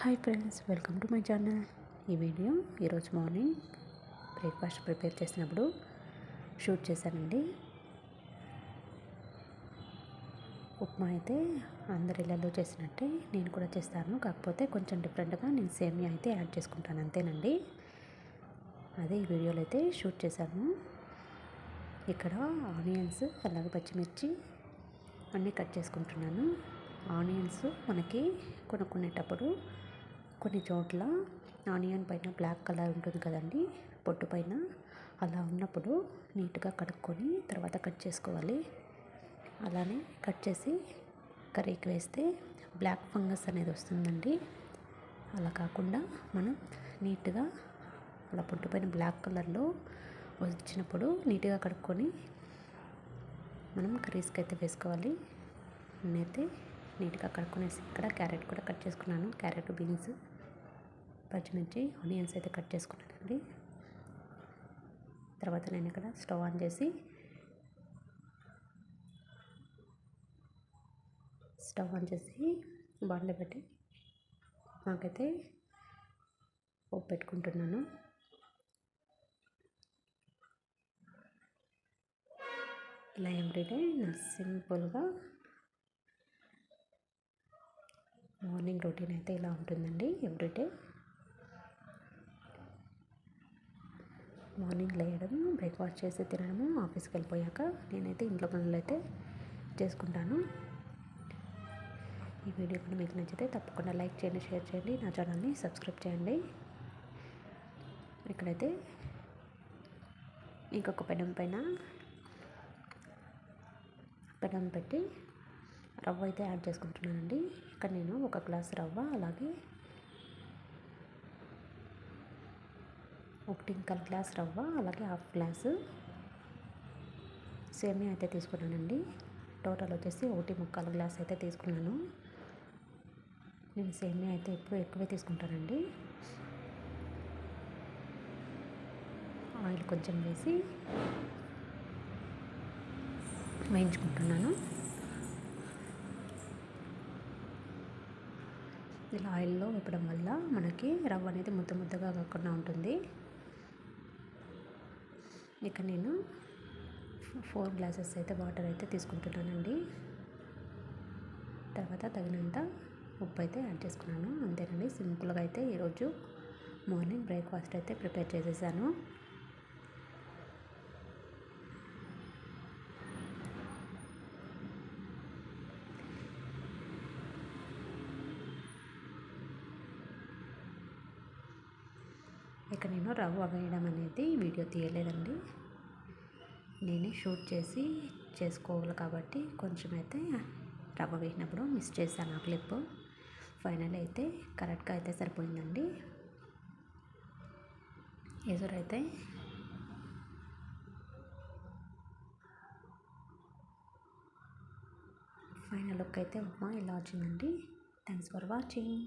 Hi friends welcome to my channel ఈ video ఈరోజు morning breakfast prepare చేసినప్పుడు shoot చేశానండి. ఉప్మా అయితే అందరి ఇళ్ళలో చేసినట్టే నేను కూడా చేస్తాను. కాకపోతే కొంచెం డిఫరెంట్గా నేను సేమియా అయితే యాడ్ చేసుకుంటాను అంతేనండి. అదే ఈ వీడియోలో అయితే షూట్ చేశాను. ఇక్కడ ఆనియన్స్ అలాగే పచ్చిమిర్చి అన్నీ కట్ చేసుకుంటున్నాను. ఆనియన్స్ మనకి కొనుక్కునేటప్పుడు కొన్ని చోట్ల ఆనియన్ పైన బ్లాక్ కలర్ ఉంటుంది కదండి పొట్టు పైన. అలా ఉన్నప్పుడు నీట్గా కడుక్కొని తర్వాత కట్ చేసుకోవాలి. అలానే కట్ చేసి కర్రీకి వేస్తే బ్లాక్ ఫంగస్ అనేది వస్తుందండి. అలా కాకుండా మనం నీట్గా అలా పొట్టు పైన బ్లాక్ కలర్లో వచ్చినప్పుడు నీట్గా కడుక్కొని మనం కర్రీస్కి అయితే వేసుకోవాలి. నేనైతే నీట్గా కడుక్కునేసి ఇక్కడ క్యారెట్ కూడా కట్ చేసుకున్నాను. క్యారెట్ బీన్స్ పచ్చిమిర్చి ఆనియన్స్ అయితే కట్ చేసుకున్నానండి. తర్వాత నేను ఇక్కడ స్టవ్ ఆన్ చేసి స్టవ్ ఆన్ చేసి బాండ పెట్టి నాకైతే పోపు పెట్టుకుంటున్నాను. ఇలా ఎవ్రీడే సింపుల్గా మార్నింగ్ రొటీన్ అయితే ఇలా ఉంటుందండి ఎవ్రీడే మార్నింగ్ లేయడం బ్రేక్ఫాస్ట్ చేసి తినడము ఆఫీస్కి వెళ్ళిపోయాక నేనైతే ఇంట్లో పనులు అయితే చేసుకుంటాను. ఈ వీడియో కూడా మీకు నచ్చితే తప్పకుండా లైక్ చేయండి షేర్ చేయండి నా ఛానల్ని సబ్స్క్రైబ్ చేయండి. ఇక్కడైతే ఇంకొక పెనం పైన పెనం పెట్టి రవ్వ అయితే యాడ్ చేసుకుంటున్నానండి. ఇక్కడ నేను ఒక గ్లాస్ రవ్వ అలాగే ఒకటి ఇంకల్ గ్లాస్ రవ్వ అలాగే హాఫ్ గ్లాసు సేమియా అయితే తీసుకున్నానండి. టోటల్ వచ్చేసి ఒకటి ముక్కాల గ్లాస్ అయితే తీసుకున్నాను. నేను సేమియా అయితే ఎప్పుడు ఎక్కువే తీసుకుంటానండి. ఆయిల్ కొంచెం వేసి వేయించుకుంటున్నాను. ఇలా ఆయిల్లో వేపడం వల్ల మనకి రవ్వ అనేది ముద్ద ముద్దగా కాకుండా ఉంటుంది. ఇక నేను ఫోర్ గ్లాసెస్ అయితే వాటర్ అయితే తీసుకుంటున్నానండి. తర్వాత తగినంత ఉప్పు అయితే యాడ్ చేసుకున్నాను. అంతేనండి సింపుల్గా అయితే ఈరోజు మార్నింగ్ బ్రేక్ఫాస్ట్ అయితే ప్రిపేర్ చేసేసాను. ఇక నేను రవ్వ వేయడం అనేది వీడియో తీయలేదండి. నేనే షూట్ చేసి చేసుకోవాలి కాబట్టి కొంచెం అయితే రవ్వ వేసినప్పుడు మిస్ చేశాను ఆ క్లిప్. ఫైనల్ అయితే కరెక్ట్గా అయితే సరిపోయిందండి. ఎదురైతే ఫైనల్ లుక్ అయితే ఉప్మా ఇలా వచ్చిందండి. Thanks for watching